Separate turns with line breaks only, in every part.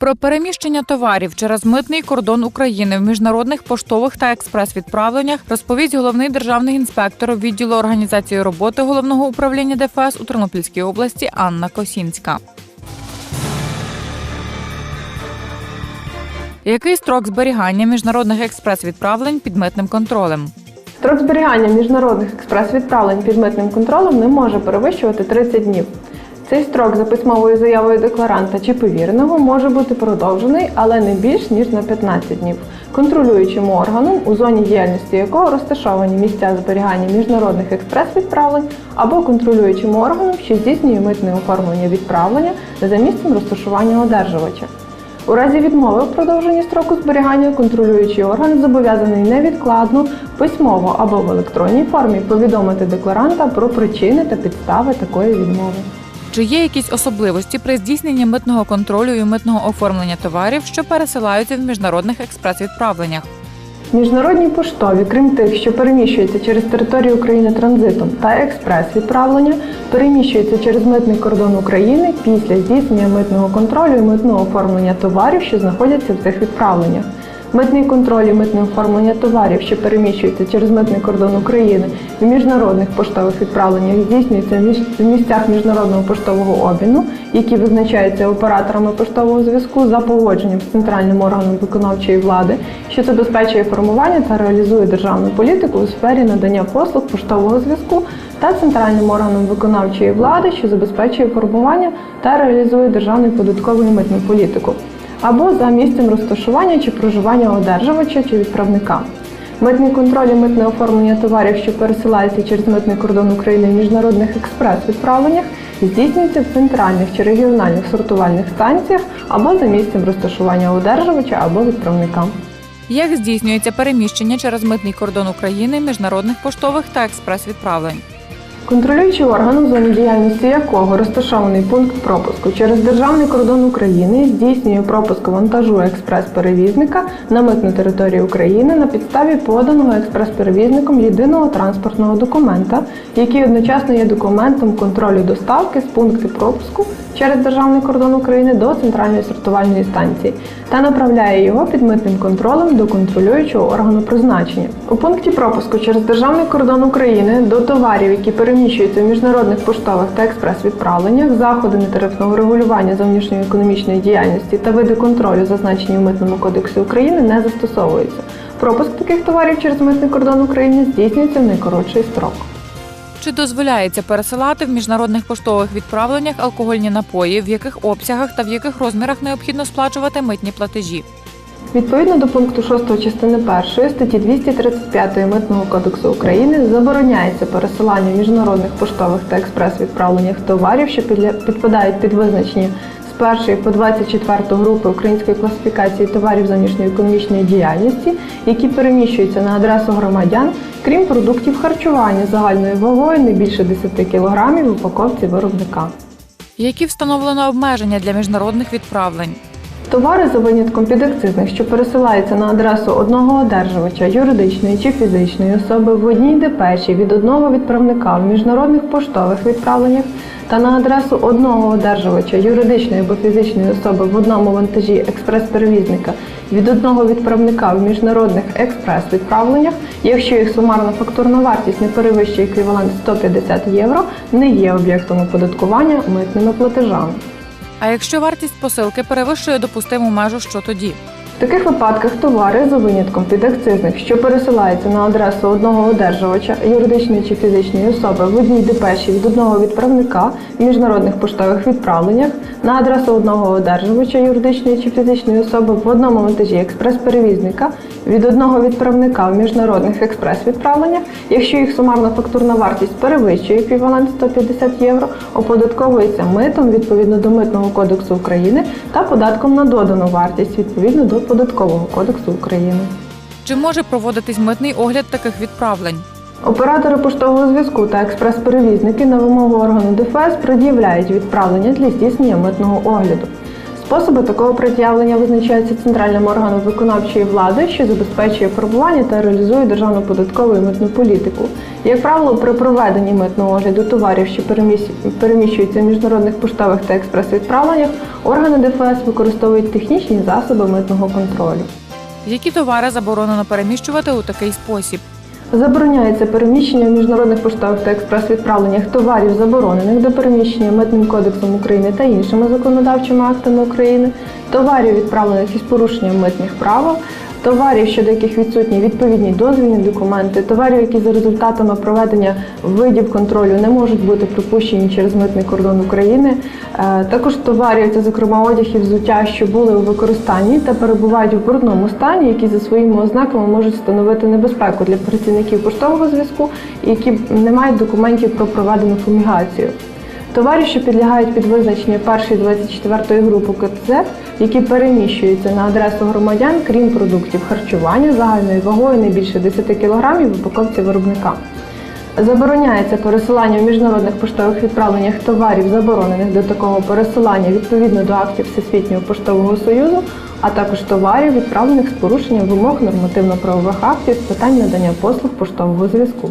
Про переміщення товарів через митний кордон України в міжнародних поштових та експрес-відправленнях розповість головний державний інспектор відділу організації роботи головного управління ДФС у Тернопільській області Анна Косінська. Який строк зберігання міжнародних експрес-відправлень під митним контролем?
Строк зберігання міжнародних експрес-відправлень під митним контролем не може перевищувати 30 днів. Цей строк за письмовою заявою декларанта чи повіреного може бути продовжений, але не більш ніж на 15 днів. Контролюючим органом, у зоні діяльності якого розташовані місця зберігання міжнародних експрес-відправлень, або контролюючим органом, що здійснює митне оформлення відправлення за місцем розташування одержувача. У разі відмови в продовженні строку зберігання контролюючий орган зобов'язаний невідкладно, письмово або в електронній формі повідомити декларанта про причини та підстави такої відмови.
Чи є якісь особливості при здійсненні митного контролю і митного оформлення товарів, що пересилаються в міжнародних експрес-відправленнях?
Міжнародні поштові, крім тих, що переміщуються через територію України транзитом та експрес-відправлення, переміщуються через митний кордон України після здійснення митного контролю і митного оформлення товарів, що знаходяться в цих відправленнях. Митний контроль і митне оформлення товарів, що переміщуються через митний кордон України в міжнародних поштових відправленнях, здійснюється в місцях міжнародного поштового обміну, які визначаються операторами поштового зв'язку за погодженням з центральним органом виконавчої влади, що забезпечує формування та реалізує державну політику у сфері надання послуг поштового зв'язку та центральним органом виконавчої влади, що забезпечує формування та реалізує державну податкову і митну політику або за місцем розташування чи проживання одержувача чи відправника. Митний контроль і митне оформлення товарів, що пересилаються через митний кордон України в міжнародних експрес-відправленнях, здійснюється в центральних чи регіональних сортувальних станціях або за місцем розташування одержувача або відправника.
Як здійснюється переміщення через митний кордон України міжнародних поштових та експрес-відправлень?
Контролюючий орган, у зоні діяльності якого розташований пункт пропуску через державний кордон України, здійснює пропуск вантажу експрес-перевізника на митну територію України на підставі поданого експрес-перевізником єдиного транспортного документа, який одночасно є документом контролю доставки з пункту пропуску через державний кордон України до центральної сортувальної станції та направляє його під митним контролем до контролюючого органу призначення. У пункті пропуску через державний кордон України до товарів, які переміщуються в міжнародних поштових та експрес-відправленнях, заходи нетарифного регулювання зовнішньої економічної діяльності та види контролю, зазначені в Митному кодексі України, не застосовуються. Пропуск таких товарів через митний кордон України здійснюється в найкоротший строк.
Чи дозволяється пересилати в міжнародних поштових відправленнях алкогольні напої, в яких обсягах та в яких розмірах необхідно сплачувати митні платежі?
Відповідно до пункту 6 частини 1 статті 235 Митного кодексу України забороняється пересилання міжнародних поштових та експрес-відправленнях товарів, що підпадають під визначення з 1 по 24 групи української класифікації товарів зовнішньої економічної діяльності, які переміщуються на адресу громадян, крім продуктів харчування загальною вагою не більше 10 кг в упаковці виробника.
Які встановлено обмеження для міжнародних відправлень?
Товари за винятком підакцизних, що пересилаються на адресу одного одержувача юридичної чи фізичної особи в одній депеші від одного відправника в міжнародних поштових відправленнях та на адресу одного одержувача юридичної або фізичної особи в одному вантажі експрес-перевізника від одного відправника в міжнародних експрес-відправленнях, якщо їх сумарна фактурна вартість не перевищує еквівалент 150 євро, не є об'єктом оподаткування митними платежами.
А якщо вартість посилки перевищує допустиму межу, що тоді?
В таких випадках товари за винятком підакцизних, що пересилаються на адресу одного одержувача, юридичної чи фізичної особи в одній депеші від одного відправника в міжнародних поштових відправленнях, на адресу одного одержувача, юридичної чи фізичної особи в одному вантажі експрес-перевізника від одного відправника в міжнародних експрес-відправленнях, якщо їх сумарна фактурна вартість перевищує еквівалент 150 євро, оподатковується митом відповідно до Митного кодексу України та податком на додану вартість відповідно до Податкового кодексу України.
Чи може проводитись митний огляд таких відправлень?
Оператори поштового зв'язку та експрес-перевізники на вимогу органу ДФС пред'являють відправлення для здійснення митного огляду. Способи такого пред'явлення визначаються центральним органом виконавчої влади, що забезпечує формування та реалізує державну податкову і митну політику. Як правило, при проведенні митного огляду товарів, що переміщуються в міжнародних поштових та експрес-відправленнях, органи ДФС використовують технічні засоби митного контролю.
Які товари заборонено переміщувати у такий спосіб?
Забороняється переміщення в міжнародних поштових та експрес-відправленнях товарів, заборонених до переміщення Митним кодексом України та іншими законодавчими актами України, товарів, відправлених із порушенням митних правил, товарів, щодо яких відсутні відповідні дозвільні документи, товарів, які за результатами проведення видів контролю не можуть бути пропущені через митний кордон України, е, також товарів, це зокрема одяг і взуття, що були у використанні та перебувають в брудному стані, які за своїми ознаками можуть становити небезпеку для працівників поштового зв'язку, які не мають документів про проведену фумігацію. Товарів, що підлягають під визначення першої 24 групи КТЗ, які переміщуються на адресу громадян, крім продуктів харчування загальною вагою не більше 10 кг в упаковці виробника. Забороняється пересилання в міжнародних поштових відправленнях товарів, заборонених до такого пересилання відповідно до актів Всесвітнього поштового союзу, а також товарів, відправлених з порушенням вимог нормативно-правових актів з питань надання послуг поштового зв'язку.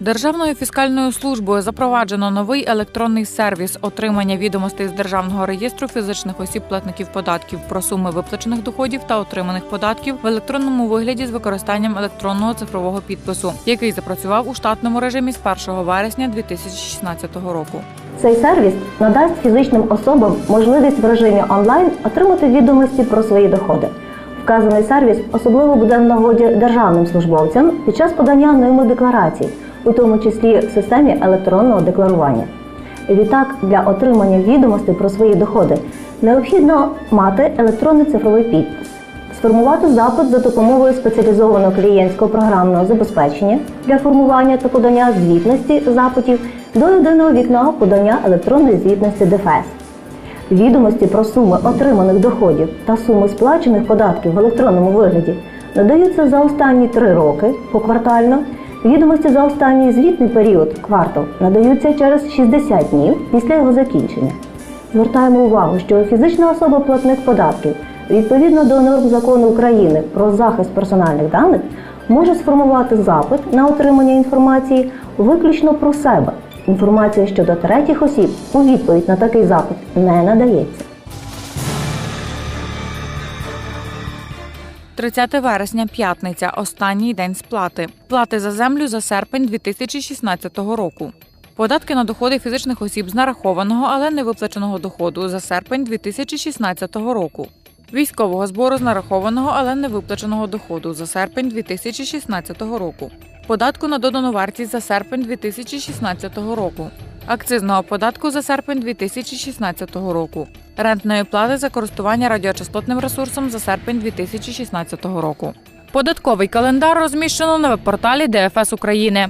Державною фіскальною службою запроваджено новий електронний сервіс отримання відомостей з державного реєстру фізичних осіб платників податків про суми виплачених доходів та отриманих податків в електронному вигляді з використанням електронного цифрового підпису, який запрацював у штатному режимі з 1 вересня 2016 року.
Цей сервіс надасть фізичним особам можливість в режимі онлайн отримати відомості про свої доходи. Вказаний сервіс особливо буде в нагоді державним службовцям під час подання ними декларацій, у тому числі в системі електронного декларування. Відтак, для отримання відомостей про свої доходи необхідно мати електронний цифровий підпис, сформувати запит за допомогою спеціалізованого клієнтського програмного забезпечення для формування та подання звітності запитів до єдиного вікна подання електронної звітності ДФС. Відомості про суми отриманих доходів та суми сплачених податків в електронному вигляді надаються за останні три роки поквартально. Відомості за останній звітний період квартал надаються через 60 днів після його закінчення. Звертаємо увагу, що фізична особа платник податків відповідно до норм закону України про захист персональних даних може сформувати запит на отримання інформації виключно про себе. Інформація щодо третіх осіб у відповідь на такий запит не надається.
30 вересня, п'ятниця, останній день сплати. Плати за землю за серпень 2016 року. Податки на доходи фізичних осіб з нарахованого, але не виплаченого доходу за серпень 2016 року. Військового збору з нарахованого, але не виплаченого доходу за серпень 2016 року. Податку на додану вартість за серпень 2016 року. Акцизного податку за серпень 2016 року. Рентної плати за користування радіочастотним ресурсом за серпень 2016 року. Податковий календар розміщено на веб-порталі ДФС України.